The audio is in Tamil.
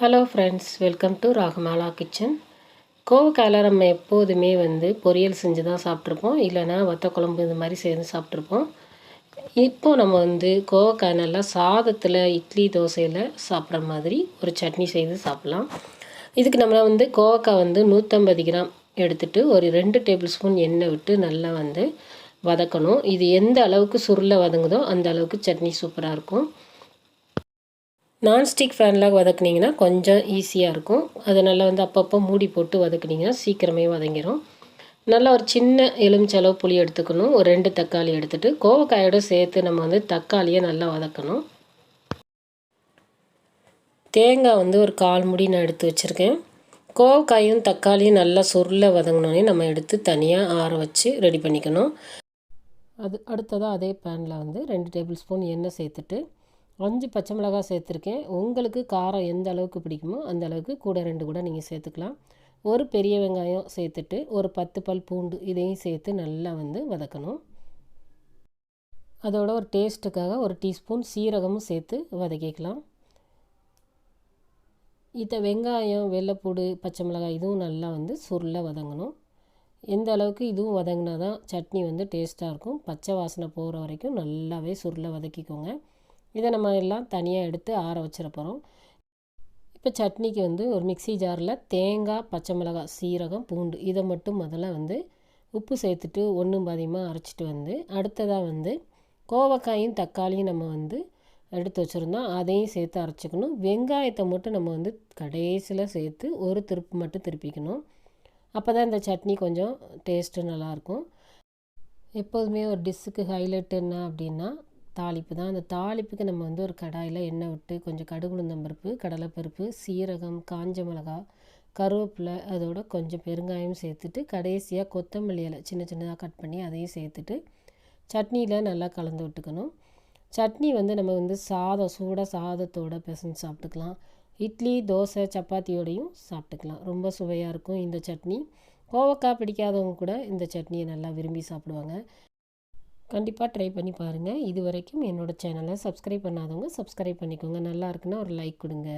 Hello friends welcome to Ragamala kitchen கோவக்காயில் நம்ம எப்போதுமே வந்து பொரியல் செஞ்சு தான் சாப்பிட்ருப்போம் இல்லைனா வத்த குழம்பு இது மாதிரி சேர்ந்து சாப்பிட்ருப்போம் இப்போ நம்ம வந்து கோவக்காய் நல்லா சாதத்தில் இட்லி தோசையில் சாப்பிட்ற மாதிரி ஒரு சட்னி செய்து சாப்பிட்லாம். இதுக்கு நம்ம வந்து கோவக்காய் வந்து நூற்றம்பது கிராம் எடுத்துகிட்டு ஒரு ரெண்டு டேபிள் ஸ்பூன் எண்ணெய் விட்டு நல்லா வந்து வதக்கணும். இது எந்த அளவுக்கு சுருளை வதங்குதோ அந்த அளவுக்கு சட்னி சூப்பராக இருக்கும். நான்ஸ்டிக் ஃபேனில் வதக்குனிங்கன்னா கொஞ்சம் ஈஸியாக இருக்கும். அதை நல்லா வந்து அப்பப்போ மூடி போட்டு வதக்குனிங்கன்னா சீக்கிரமே வதங்கிடும் நல்லா ஒரு சின்ன எலுமிச்சளவு புளி எடுத்துக்கணும். ஒரு ரெண்டு தக்காளி எடுத்துகிட்டு கோவக்காயோடு சேர்த்து நம்ம வந்து தக்காளியை நல்லா வதக்கணும். தேங்காய் வந்து ஒரு கால் முடி நான் எடுத்து வச்சுருக்கேன். கோவக்காயும் தக்காளியும் நல்லா சுருள வதங்கினோடனே நம்ம எடுத்து தனியாக ஆற வச்சு ரெடி பண்ணிக்கணும். அது அடுத்ததாக அதே பேனில் வந்து ரெண்டு டேபிள் ஸ்பூன் எண்ணெய் சேர்த்துட்டு அஞ்சு பச்சை மிளகாய் சேர்த்துருக்கேன். உங்களுக்கு காரம் எந்த அளவுக்கு பிடிக்குமோ அந்த அளவுக்கு கூட ரெண்டு கூட நீங்கள் சேர்த்துக்கலாம். ஒரு பெரிய வெங்காயம் சேர்த்துட்டு ஒரு பத்து பல் பூண்டு இதையும் சேர்த்து நல்லா வந்து வதக்கணும். அதோட ஒரு டேஸ்ட்டுக்காக ஒரு டீஸ்பூன் சீரகமும் சேர்த்து வதக்கிக்கலாம். இதை வெங்காயம் வெள்ளைப்பூடு பச்சை மிளகாய் இதுவும் நல்லா வந்து சுருள வதங்கணும். எந்த அளவுக்கு இதுவும் வதங்கினா தான் சட்னி வந்து டேஸ்ட்டாக இருக்கும். பச்சை வாசனை போகிற வரைக்கும் நல்லாவே சுருளை வதக்கிக்கோங்க. இதை நம்ம எல்லாம் தனியாக எடுத்து ஆற வச்சிட போகிறோம் இப்போ சட்னிக்கு வந்து ஒரு மிக்சி ஜாரில் தேங்காய் பச்சை மிளகாய் சீரகம் பூண்டு இதை மட்டும் முதல்ல வந்து உப்பு சேர்த்துட்டு ஒன்றும் பாதியமாக அரைச்சிட்டு வந்து அடுத்ததாக வந்து கோவக்காயும் தக்காளியும் நம்ம வந்து எடுத்து வச்சுருந்தோம் அதையும் சேர்த்து அரைச்சிக்கணும். வெங்காயத்தை மட்டும் நம்ம வந்து கடைசியில் சேர்த்து ஒரு திருப்பு மட்டும் திருப்பிக்கணும். அப்போ தான் இந்த சட்னி கொஞ்சம் டேஸ்ட்டு நல்லாயிருக்கும் எப்போதுமே ஒரு டிஷ்ஷுக்கு ஹைலைட் என்ன அப்படின்னா தாளிப்பு தான். அந்த தாளிப்புக்கு நம்ம வந்து ஒரு கடாயில் எண்ணெய் விட்டு கொஞ்சம் கடுகுளுந்தம்பருப்பு கடலைப்பருப்பு சீரகம் காஞ்ச மிளகா கருவேப்பிலை அதோட கொஞ்சம் பெருங்காயம் சேர்த்துட்டு கடைசியாக கொத்தமல்லி இலை சின்ன சின்னதாக கட் பண்ணி அதையும் சேர்த்துட்டு சட்னியில் நல்லா கலந்து விட்டுக்கணும். சட்னி வந்து நம்ம வந்து சாதம் சூடாக சாதத்தோடு பிசைஞ்சு சாப்பிட்டுக்கலாம். இட்லி தோசை சப்பாத்தியோடையும் சாப்பிட்டுக்கலாம். ரொம்ப சுவையாக இருக்கும் இந்த சட்னி. கோவக்காய் பிடிக்காதவங்க கூட இந்த சட்னியை நல்லா விரும்பி சாப்பிடுவாங்க. கண்டிப்பாக ட்ரை பண்ணி பாருங்கள் இது வரைக்கும் என்னோடய சேனலை சப்ஸ்கிரைப் பண்ணாதவங்க சப்ஸ்கிரைப் பண்ணிக்கோங்க. நல்லா இருக்குன்னா ஒரு லைக் கொடுங்க.